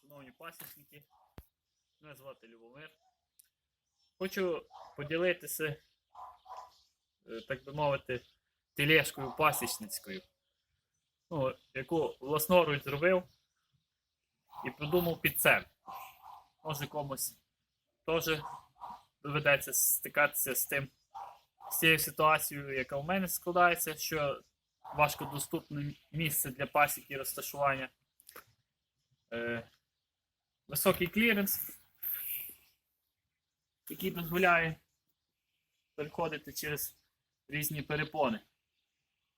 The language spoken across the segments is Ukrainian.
шановні пасічники. Мене звати Любомир. Хочу поділитися, е, так би мовити, тележкою пасічницькою, ну, яку власноруч зробив і придумав під себе. Може комусь теж доведеться стикатися з тим, з цією ситуацією, яка в мене складається, що важкодоступне місце для пасіки розташування. Е, високий кліренс, який дозволяє переходити через різні перепони.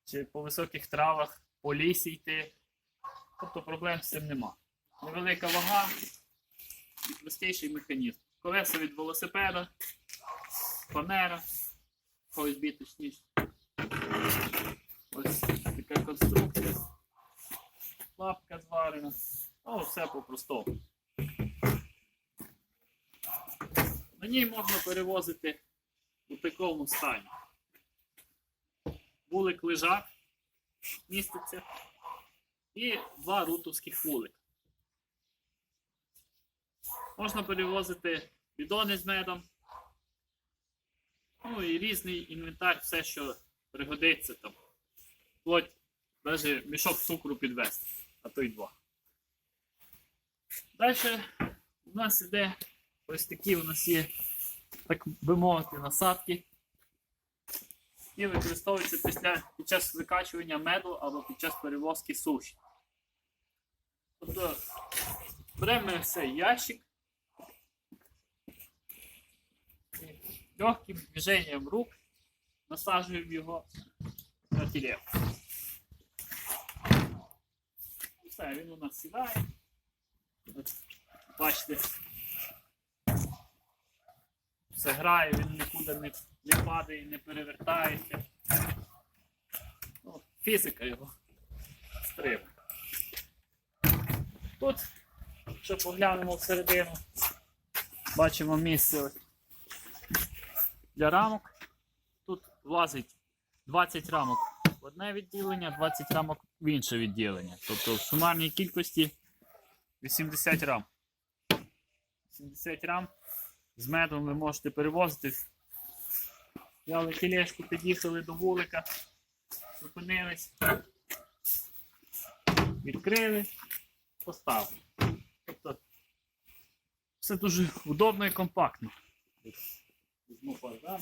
Чи по високих травах, по лісі йти. Тобто проблем з цим нема. Невелика вага і простіший механізм. Колеса від велосипеда, фанера, OSB точніше. Ось така конструкція. Лапка зварена. Ну, все по-простому. На ній можна перевозити у такому стані. Вулик лежак міститься і два рутовських вулика. Можна перевозити бідони з медом. Ну і різний інвентар, все, що пригодиться там. Вплоть навіть мішок цукру підвести, а то й два. Далі у нас іде ось такі у нас є, так би мовити, насадки. І використовуються після, під час викачування меду або під час перевозки суші. Тобто беремо цей ящик легким движенням рук насаджуємо його на тілешку. Все, він у нас сідає. Бачите, все грає, він нікуди не, не падає, не перевертається. Ну, фізика його стримує. Тут, якщо поглянемо всередину, бачимо місце для рамок. Тут влазить 20 рамок в одне відділення, 20 рамок в інше відділення. Тобто в сумарній кількості 80 рам. 70 рам з медом ви можете перевозити. Взяли тележку, під'їхали до вулика, зупинились, відкрили, поставили. Тобто все дуже удобно і компактно. Візьму фарбан.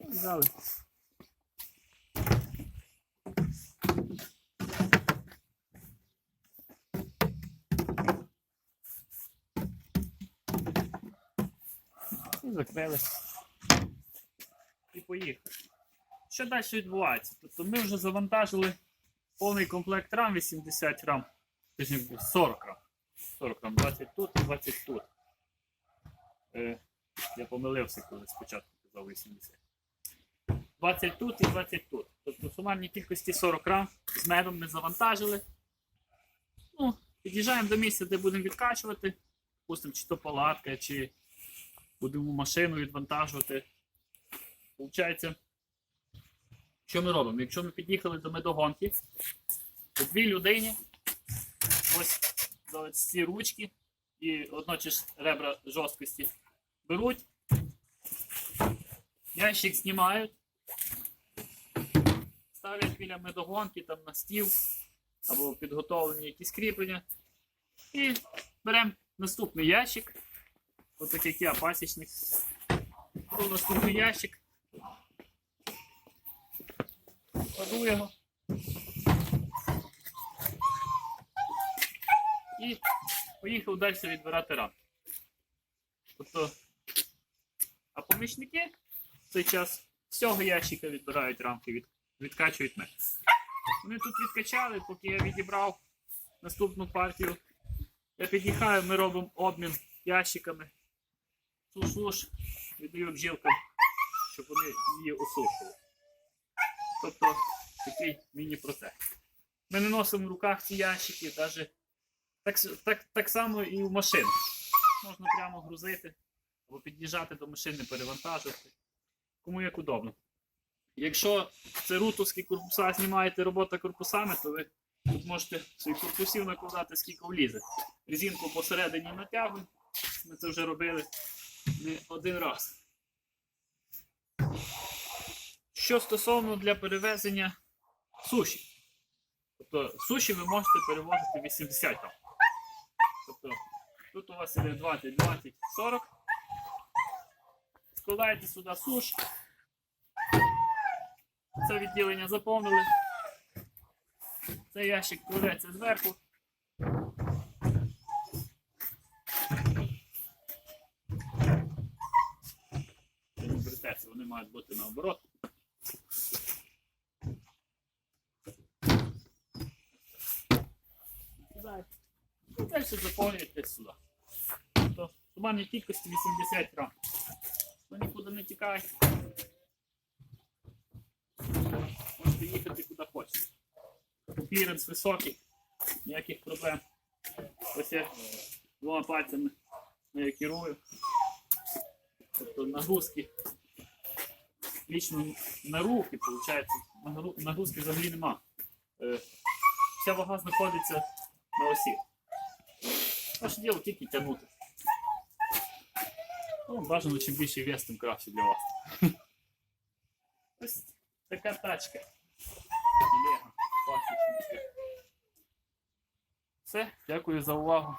Взяли. Закрили. І поїхали. Що далі відбувається? Тобто ми вже завантажили повний комплект рам 80 рам. 40 рам. 40 рам, 20 тут і 20 тут. Е, я помилився, коли спочатку казав 80. 20 тут і 20 тут. Тобто в сумарній кількості 40 рам з медом ми завантажили. Ну, під'їжджаємо до місця, де будемо відкачувати. Пустимо, чи то палатка, чи будемо машину відвантажувати. Получається, що ми робимо? Якщо ми під'їхали до медогонки, то дві людині ось ці ручки і одночасно ребра жорсткості беруть, ящик знімають, ставлять біля медогонки там на стіл або підготовлені якісь кріплення. І беремо наступний ящик. От так як я пасічник. Беру наступний ящик. Кладу його. І поїхав далі відбирати рамки. Тобто, а помічники в цей час з цього ящика відбирають рамки, від, відкачують мед. Вони тут відкачали, поки я відібрав наступну партію. Я під'їхаю, ми робимо обмін ящиками. Суш-суш, віддаю бджілкам, щоб вони її осушили. Тобто такий міні-процес. Ми не носимо в руках ці ящики, навіть так, так, так само і в машину. Можна прямо грузити або під'їжджати до машини, перевантажувати. Кому як удобно. Якщо це рутовські корпуса знімаєте робота корпусами, то ви тут можете своїх корпусів накладати скільки влізе. Резинку посередині натягуємо. Ми це вже робили не один раз. Що стосовно для перевезення суші. Тобто суші ви можете перевозити 80 там. Тобто тут у вас іде 20, 20, 40. Складаєте сюди суш. Це відділення заповнили. Цей ящик кладеться зверху. Це не брететься, вони мають бути наоборот. І далі заповнюєте сюди. Тобто туманні кількості 80 грам. Ви нікуди не тікаєте. Можете їхати куди хочете. Кліренс високий, ніяких проблем. Ось я двома пальцями я керую. Тобто нагрузки. Лічно на руки, виходить, нагрузки взагалі нема. Е, Вся вага знаходиться на осі. Ваше діло тільки тягнути. Ну, бажано, чим більше вес, тим краще для вас. Ось така тачка. Все, дякую за увагу.